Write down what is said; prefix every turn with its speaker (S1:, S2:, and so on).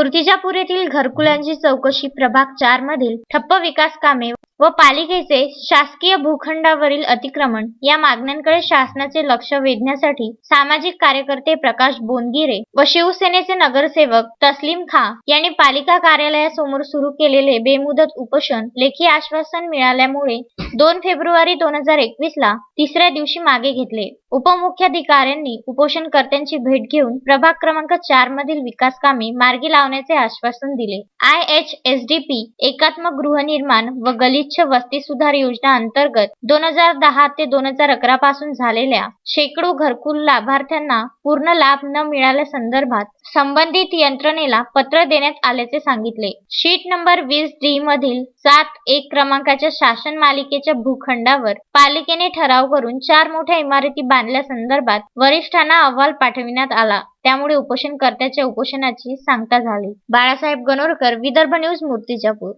S1: मूर्तिजापूर येथील घरकुलांची चौकशी प्रभाग चार मधील ठप्प विकास कामे व पालिकेचे शासकीय भूखंडावरील अतिक्रमण या मागण्यांकडे शासनाचे लक्ष वेधण्यासाठी सामाजिक कार्यकर्ते प्रकाश बोनगिरे व शिवसेनेचे नगरसेवक तस्लीम खा यांनी पालिका कार्यालयासमोर सुरू केलेले बेमुदत उपोषण लेखी आश्वासन मिळाल्यामुळे दोन फेब्रुवारी दोन हजार एकवीस ला तिसऱ्या दिवशी मागे घेतले. उपमुख्याधिकाऱ्यांनी उपोषणकर्त्यांची भेट घेऊन प्रभाग क्रमांक चार मधील विकास कामे मार्गी लावण्याचे आश्वासन दिले. I H S D P एकात्मक गृहनिर्माण व गलिच्छ वस्ती सुधार योजना अंतर्गत दोन हजार दहा ते दोन हजार अकरा पासून झालेल्या शेकडो घरकुल लाभार्थ्यांना पूर्ण लाभ न मिळाल्या संदर्भात संबंधित यंत्रणेला पत्र देण्यात आल्याचे सांगितले. शीट नंबर वीस डी मधील सात एक क्रमांकाच्या शासन मालिकेच्या भूखंडावर पालिकेने ठराव करून चार मोठ्या इमारती बांधल्या संदर्भात वरिष्ठांना अहवाल पाठविण्यात आला. त्यामुळे उपोषणकर्त्याच्या उपोषणाची सांगता झाली. बाळासाहेब गणोरकर विदर्भ न्यूज मूर्तिजापूर.